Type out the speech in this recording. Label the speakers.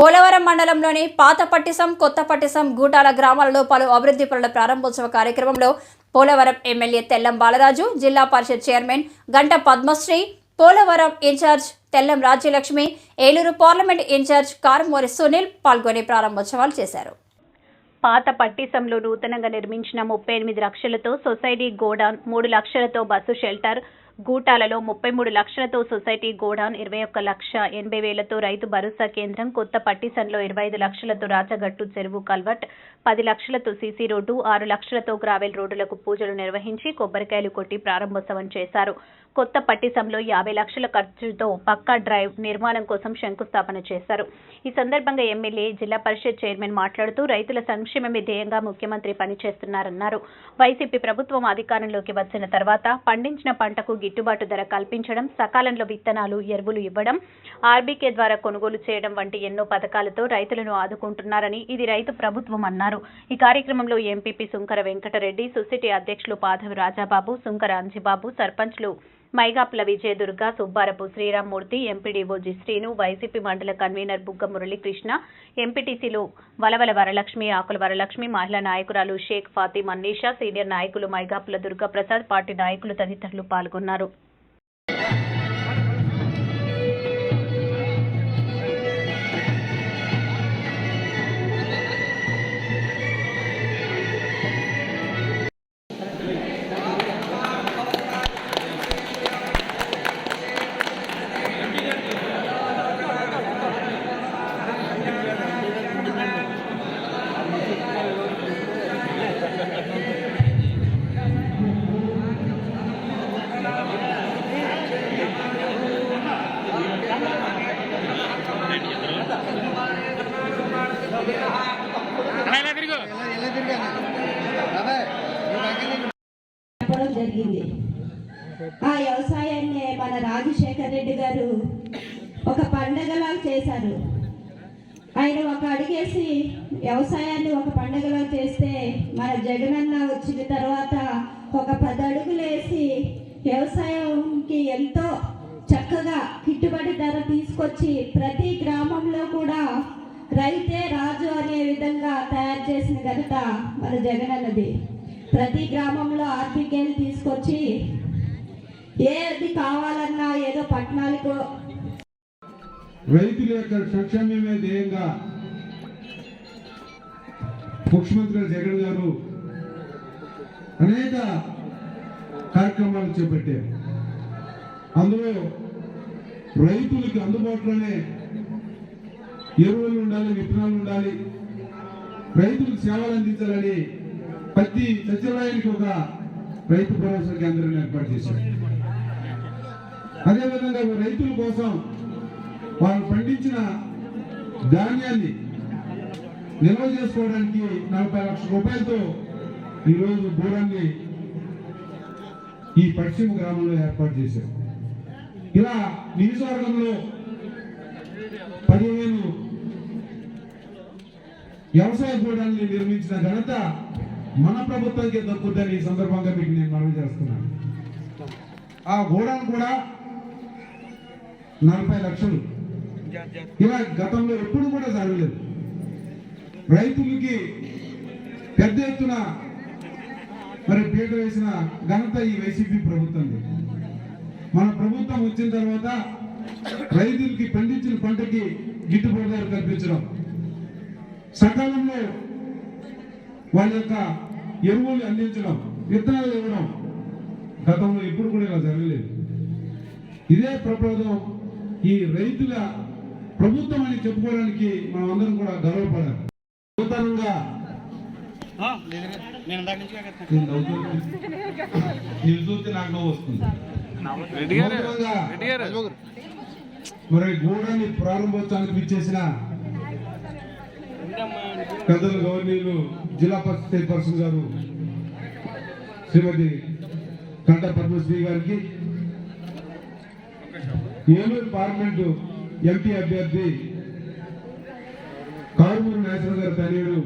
Speaker 1: పోలవరం మండలంలోని పాత పట్టిసం కొత్త పట్టిసం గూటాల గ్రామాలలో పలు అభివృద్ధి పనుల ప్రారంభోత్సవ కార్యక్రమంలో పోలవరం ఎమ్మెల్యే తెల్లం బాలరాజు జిల్లా పరిషత్ chairman Ganta Padmasri Polavaram incharge Tellam Rajyalakshmi Eluru parliament incharge Karumuri Sunil పాల్గొని ప్రారంభోత్సవాలు చేశారు.
Speaker 2: పాత పట్టిసంలో నూతనంగా నిర్మించిన ముప్పై ఎనిమిది లక్షలతో సొసైటీ గోడౌన్ మూడు లక్షలతో బస్సు షెల్టర్ గూటాలలో ముప్పై మూడు లక్షలతో సొసైటీ గోడౌన్ ఇరవై ఒక్క లక్ష ఎనభై వేలతో రైతు భరోసా కేంద్రం కొత్త పట్టిసంలో ఇరవై ఐదు లక్షలతో రాచగట్టు చెరువు కల్వర్ట్ పది లక్షలతో సీసీ రోడ్డు ఆరు లక్షలతో గ్రావెల్ రోడ్డులకు పూజలు నిర్వహించి కొబ్బరికాయలు కొట్టి ప్రారంభోత్సవం చేశారు. కొత్త పట్టిసంలో యాభై లక్షల ఖర్చుతో పక్కా డ్రైవ్ నిర్మాణం కోసం శంకుస్థాపన చేశారు. ఈ సందర్భంగా ఎమ్మెల్యే జిల్లా పరిషత్ చైర్మన్ మాట్లాడుతూ రైతుల సంక్షేమమే ధ్యేయంగా ముఖ్యమంత్రి పనిచేస్తున్నారన్నారు. వైసీపీ ప్రభుత్వం అధికారంలోకి వచ్చిన తర్వాత పండించిన పంటకు గిట్టుబాటు ధర కల్పించడం సకాలంలో విత్తనాలు ఎరువులు ఇవ్వడం ఆర్బీకే ద్వారా కొనుగోలు చేయడం వంటి ఎన్నో పథకాలతో రైతులను ఆదుకుంటున్నారని ఇది రైతు ప్రభుత్వం అన్నారు. ఈ కార్యక్రమంలో ఎంపీపీ సుంకర వెంకటరెడ్డి సొసైటీ అధ్యక్షులు పాధవి రాజాబాబు సుంకర అంజిబాబు సర్పంచ్లు మైగాప్ల Vijayadurga Subbarapu Sriramamurthy MPDO G Srinu YCP మండల కన్వీనర్ బుగ్గ మురళీకృష్ణ ఎంపీటీసీలు వలవల వరలక్ష్మి ఆకుల వరలక్ష్మి మహిళా నాయకురాలు షేక్ ఫాతి మన్నీషా సీనియర్ నాయకులు మైగాపుల దుర్గాప్రసాద్ పార్టీ నాయకులు తదితరులు పాల్గొన్నారు.
Speaker 3: జరిగింది. ఆ వ్యవసాయాన్ని మన రాజశేఖర్ రెడ్డి గారు ఒక పండగలా చేశారు. ఆయన ఒక అడిగేసి వ్యవసాయాన్ని ఒక పండగలా చేస్తే మన జగనన్న వచ్చిన తర్వాత ఒక పది అడుగులు వేసి వ్యవసాయంకి ఎంతో చక్కగా గిట్టుబడి ధర తీసుకొచ్చి ప్రతి గ్రామంలో కూడా రైతే రాజు అనే విధంగా తయారు చేసిన ఘనత మన జగనన్నది. ప్రతి గ్రామంలో ఆర్బికేలు తీసుకొచ్చి ఏది కావాలన్నా ఏదో పట్టణాలకు
Speaker 4: రైతుల యొక్క సంక్షేమమే ధ్యేయంగా ముఖ్యమంత్రి జగన్ గారు అనేక కార్యక్రమాలు చేపట్టారు. అందులో రైతులకి అందుబాటులోనే ఎరువులు ఉండాలి విత్తనాలు ఉండాలి రైతులకు సేవలు అందించాలని ప్రతి సచివాలయానికి ఒక రైతు భరోసా కేంద్రం ఏర్పాటు చేశారు. అదేవిధంగా రైతుల కోసం వాళ్ళు పండించిన ధాన్యాన్ని నిల్వ చేసుకోవడానికి నలభై లక్షల రూపాయలతో ఈరోజు దూరాన్ని ఈ పశ్చిమ గ్రామంలో ఏర్పాటు చేశారు. ఇలా నియోజకవర్గంలో పదిహేను వ్యవసాయ గోడాన్ని నిర్మించిన ఘనత మన ప్రభుత్వానికి దక్కుద్దని ఈ సందర్భంగా మీకు నేను మనవి చేస్తున్నాను. ఆ గోడాను కూడా నలభై లక్షలు. ఇలా గతంలో ఎప్పుడు కూడా జరగలేదు. రైతులకి పెద్ద ఎత్తున మరి పీట వేసిన ఘనత ఈ వైసీపీ ప్రభుత్వం మన ప్రభుత్వం వచ్చిన తర్వాత రైతులకి పండించిన పంటకి గిట్టుబాటు కల్పించడం. సకాలంలో వాళ్ళ యొక్క ఎరువులు అందించడం విత్తనాలు ఇవ్వడం గతంలో ఎప్పుడు కూడా ఇలా జరగలేదు. ఇదే ప్రప్రదం ఈ రైతుల ప్రభుత్వం అని చెప్పుకోవడానికి మనం అందరం కూడా గర్వపడాలి. నూతనంగా నేను నవ్వుతున్నా. నేను చూస్తే నాకు నవ్వు వస్తుంది. మరి గోడని ప్రారంభోత్సవానికి ఇచ్చేసిన పెద్దలు గవర్నీయులు జిల్లా పరిషత్ చైర్పర్సన్ గారు శ్రీమతి కంట పద్మశ్రీ గారికి ఏలూరు పార్లమెంటు ఎంపీ అభ్యర్థి కారుమూరు నాగేశ్వర గారు తనయుడు